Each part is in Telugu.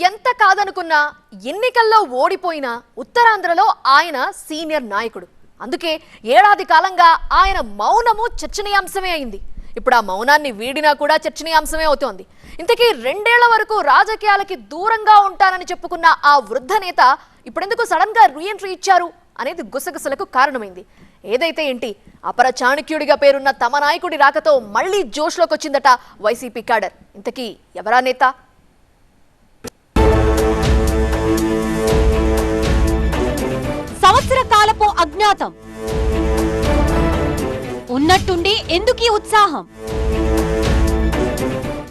ఎంత కాదనుకున్నా ఎన్నికల్లో ఓడిపోయిన ఉత్తరాంధ్రలో ఆయన సీనియర్ నాయకుడు. అందుకే ఏడాది కాలంగా ఆయన మౌనము చర్చనీయాంశమే అయింది. ఇప్పుడు ఆ మౌనాన్ని వీడినా కూడా చర్చనీయాంశమే అవుతోంది. ఇంతకీ రెండేళ్ళ వరకు రాజకీయాలకి దూరంగా ఉంటానని చెప్పుకున్న ఆ వృద్ధ నేత ఇప్పుడెందుకు సడన్గా రీఎంట్రీ ఇచ్చారు అనేది గుసగుసలకు కారణమైంది. ఏదైతే ఏంటి అపర చాణక్యుడిగా పేరున్న తమ నాయకుడి రాకతో మళ్ళీ జోష్లోకి వచ్చిందట వైసీపీ కాడర్ ఇంతకీ ఎవరా నేత? అజ్ఞాతం. ఉన్నట్టుండి ఎందుకీ ఉత్సాహం?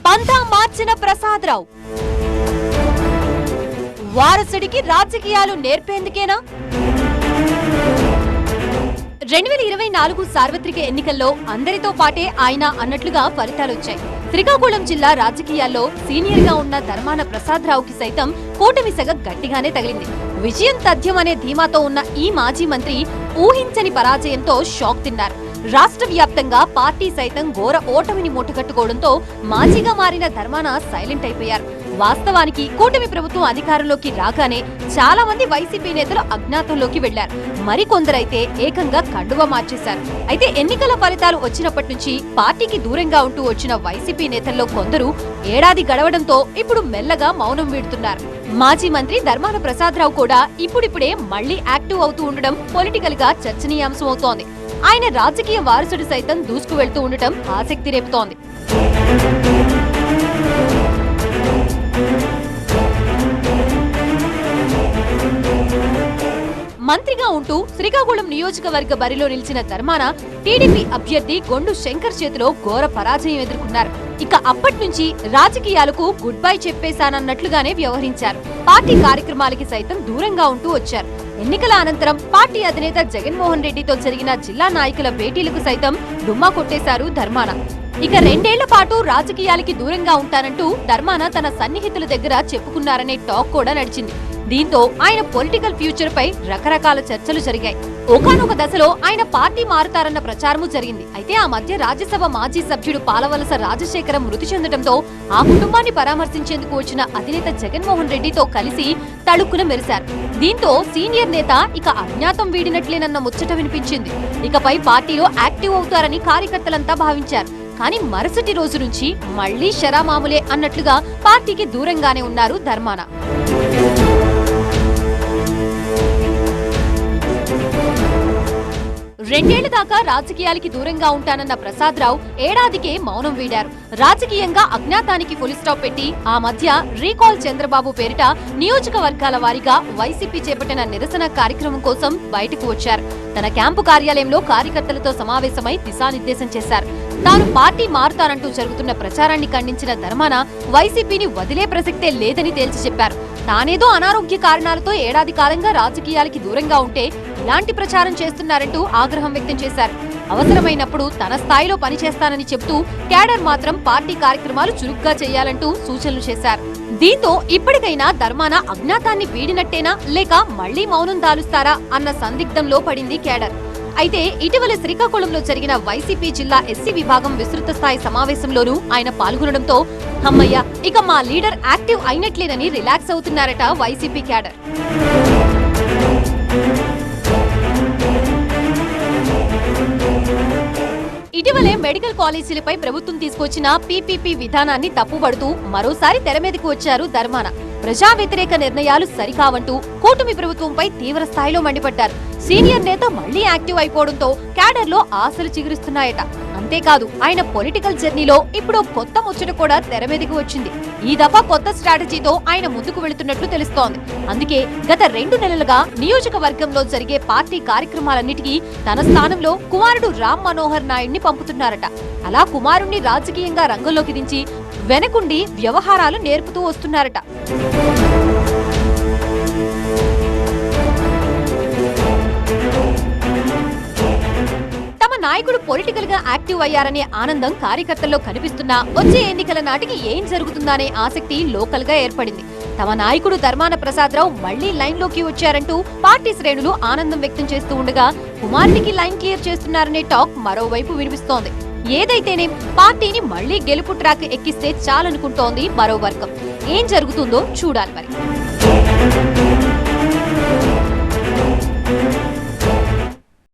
పంతా మార్చిన ప్రసాదరావు. వారసుడికి రాజకీయాలు నేర్పేందుకేనా? రెండు వేల ఇరవై నాలుగు సార్వత్రిక ఎన్నికల్లో అందరితో పాటే ఆయన అన్నట్లుగా ఫలితాలొచ్చాయి శ్రీకాకుళం జిల్లా రాజకీయాల్లో సీనియర్గా ఉన్న ధర్మాన ప్రసాదరావుకి సైతం కూటమి సెగ గట్టిగానే తగిలింది. విజయం తథ్యం అనే ధీమాతో ఉన్న ఈ మాజీ మంత్రి ఊహించని పరాజయంతో షాక్ తిన్నారు. రాష్ట్ర వ్యాప్తంగా పార్టీ సైతం ఘోర ఓటమిని మూటగట్టుకోవడంతో మాజీగా మారిన ధర్మాన సైలెంట్ అయిపోయారు. వాస్తవానికి కూటమి ప్రభుత్వం అధికారంలోకి రాగానే చాలా మంది వైసీపీ నేతలు అజ్ఞాతంలోకి వెళ్ళారు మరికొందరైతే ఏకంగా కండువా మార్చేశారు. అయితే ఎన్నికల ఫలితాలు వచ్చినప్పటి నుంచి పార్టీకి దూరంగా ఉంటూ వచ్చిన వైసీపీ నేతల్లో కొందరు ఏడాది గడవడంతో ఇప్పుడు మెల్లగా మౌనం వీడుతున్నారు. మాజీ మంత్రి ధర్మాన ప్రసాదరావు కూడా ఇప్పుడిప్పుడే మళ్ళీ యాక్టివ్ అవుతూ ఉండడం పొలిటికల్గా చర్చనీయాంశం అవుతోంది. ఆయన రాజకీయ వారసుడు సైతం దూసుకు వెళ్తూ ఉండటం ఆసక్తి రేపుతోంది. మంత్రిగా ఉంటూ శ్రీకాకుళం నియోజకవర్గ బరిలో నిలిచిన ధర్మాన టీడీపీ అభ్యర్థి గొండు శంకర్ చేతిలో ఘోర పరాజయం ఎదుర్కొన్నారు. ఇక అప్పటి నుంచి రాజకీయాలకు గుడ్ బై చెప్పేశానన్నట్లుగానే వ్యవహరించారు. పార్టీ కార్యక్రమాలకి సైతం దూరంగా ఉంటూ వచ్చారు. ఎన్నికల అనంతరం పార్టీ అధినేత జగన్మోహన్ రెడ్డితో జరిగిన జిల్లా నాయకుల భేటీలకు సైతం డుమ్మా కొట్టేశారు ధర్మాన. ఇక రెండేళ్ళ పాటు రాజకీయాలకి దూరంగా ఉంటానంటూ ధర్మాన తన సన్నిహితుల దగ్గర చెప్పుకున్నారనే టాక్ కూడా నడిచింది. దీంతో ఆయన పొలిటికల్ ఫ్యూచర్ పై రకరకాల చర్చలు జరిగాయి. ఒకనొక దశలో ఆయన పార్టీ మారుతారన్న ప్రచారము జరిగింది. అయితే ఆ మధ్య రాజ్యసభ మాజీ సభ్యుడు పాలవలస రాజశేఖరం మృతి చెందడంతో ఆ కుటుంబాన్ని పరామర్శించేందుకు వచ్చిన అధినేత జగన్మోహన్ రెడ్డితో కలిసి తళుక్కున మెరిశారు. దీంతో సీనియర్ నేత ఇక అజ్ఞాతం వీడినట్లేనన్న ముచ్చట వినిపించింది. ఇకపై పార్టీలో యాక్టివ్ అవుతారని కార్యకర్తలంతా భావించారు. కానీ మరుసటి రోజు నుంచి మళ్ళీ శరామాములే అన్నట్లుగా పార్టీకి దూరంగానే ఉన్నారు ధర్మాన. రెండేళ్ళ దాకా రాజకీయాలకి దూరంగా ఉంటానన్న ప్రసాదరావు ఏడాదికే మౌనం వీడారు. రాజకీయంగా అజ్ఞాతానికి ఫుల్ స్టాప్ పెట్టి ఆ మధ్య రీకాల్ చంద్రబాబు పేరిట నియోజకవర్గాల వారీగా వైసీపీ చేపట్టిన నిరసన కార్యక్రమం కోసం బయటకు వచ్చారు. తన క్యాంపు కార్యాలయంలో కార్యకర్తలతో సమావేశమై దిశానిర్దేశం చేశారు. తాను పార్టీ మారుతానంటూ జరుగుతున్న ప్రచారాన్ని ఖండించిన ధర్మాన వైసీపీని వదిలే ప్రసక్తే లేదని తేల్చి చెప్పారు. తానేదో అనారోగ్య కారణాలతో ఏడాది కాలంగా రాజకీయాలకి దూరంగా ఉంటే ఇలాంటి ప్రచారం చేస్తున్నారంటూ ఆగ్రహం వ్యక్తం చేశారు. అవసరమైనప్పుడు తన స్థాయిలో పనిచేస్తానని చెబుతూ క్యాడర్ మాత్రం పార్టీ కార్యక్రమాలు చురుగ్గా చేయాలంటూ సూచనలు చేశారు. దీంతో ఇప్పటికైనా ధర్మాన అజ్ఞాతాన్ని వీడినట్టేనా లేక మళ్ళీ మౌనం దాలుస్తారా అన్న సందిగ్ధంలో పడింది కేడర్ అయితే ఇటీవల శ్రీకాకుళంలో జరిగిన వైసీపీ జిల్లా ఎస్సీ విభాగం విస్తృత స్థాయి సమావేశంలోనూ ఆయన పాల్గొనడంతో అమ్మయ్య ఇక మా లీడర్ యాక్టివ్ అయినట్లేనని రిలాక్స్ అవుతున్నారట వైసీపీ క్యాడర్. ఇటీవలే మెడికల్ కాలేజీలపై ప్రభుత్వం తీసుకొచ్చిన పీపీపీ విధానాన్ని తప్పుబడుతూ మరోసారి తెర మీదకు వచ్చారు ధర్మాన. ప్రజా వ్యతిరేక నిర్ణయాలు సరికావంటూ కూటమి ప్రభుత్వంపై తీవ్ర స్థాయిలో మండిపడ్డారు. సీనియర్ నేత మళ్ళీ యాక్టివ్ అయిపోవడంతో క్యాడర్లో ఆశలు చిగురిస్తున్నాయట. అంతేకాదు ఆయన పొలిటికల్ జర్నీలో ఇప్పుడు కొత్త ముచ్చట కూడా తెర మీదకి వచ్చింది. ఈ దఫా కొత్త స్ట్రాటజీతో ఆయన ముందుకు వెళుతున్నట్లు తెలుస్తోంది. అందుకే గత రెండు నెలలుగా నియోజకవర్గంలో జరిగే పార్టీ కార్యక్రమాలన్నిటికీ తన స్థానంలో కుమారుడు రామ్ మనోహర్ నాయుడిని పంపుతున్నారట. అలా కుమారుణ్ణి రాజకీయంగా రంగంలోకి దించి వెనకుండి వ్యవహారాలు నేర్పుతూ వస్తున్నారట. తమ నాయకుడు పొలిటికల్గా యాక్టివ్ అయ్యారనే ఆనందం కార్యకర్తల్లో కనిపిస్తున్నా వచ్చే ఎన్నికల నాటికి ఏం జరుగుతుందనే ఆసక్తి లోకల్గా ఏర్పడింది. తమ నాయకుడు ధర్మాన ప్రసాదరావు మళ్ళీ లైన్లోకి వచ్చారంటూ పార్టీ శ్రేణులు ఆనందం వ్యక్తం చేస్తూ ఉండగా కుమారుడికి లైన్ క్లియర్ చేస్తున్నారనే టాక్ మరోవైపు వినిపిస్తోంది. ఏదైతేనే పార్టీని మళ్ళీ గెలుపు ట్రాక్ ఎక్కిస్తే చాలనుకుంటోంది మరో వర్గం. ఏం జరుగుతుందో చూడాలి మరి.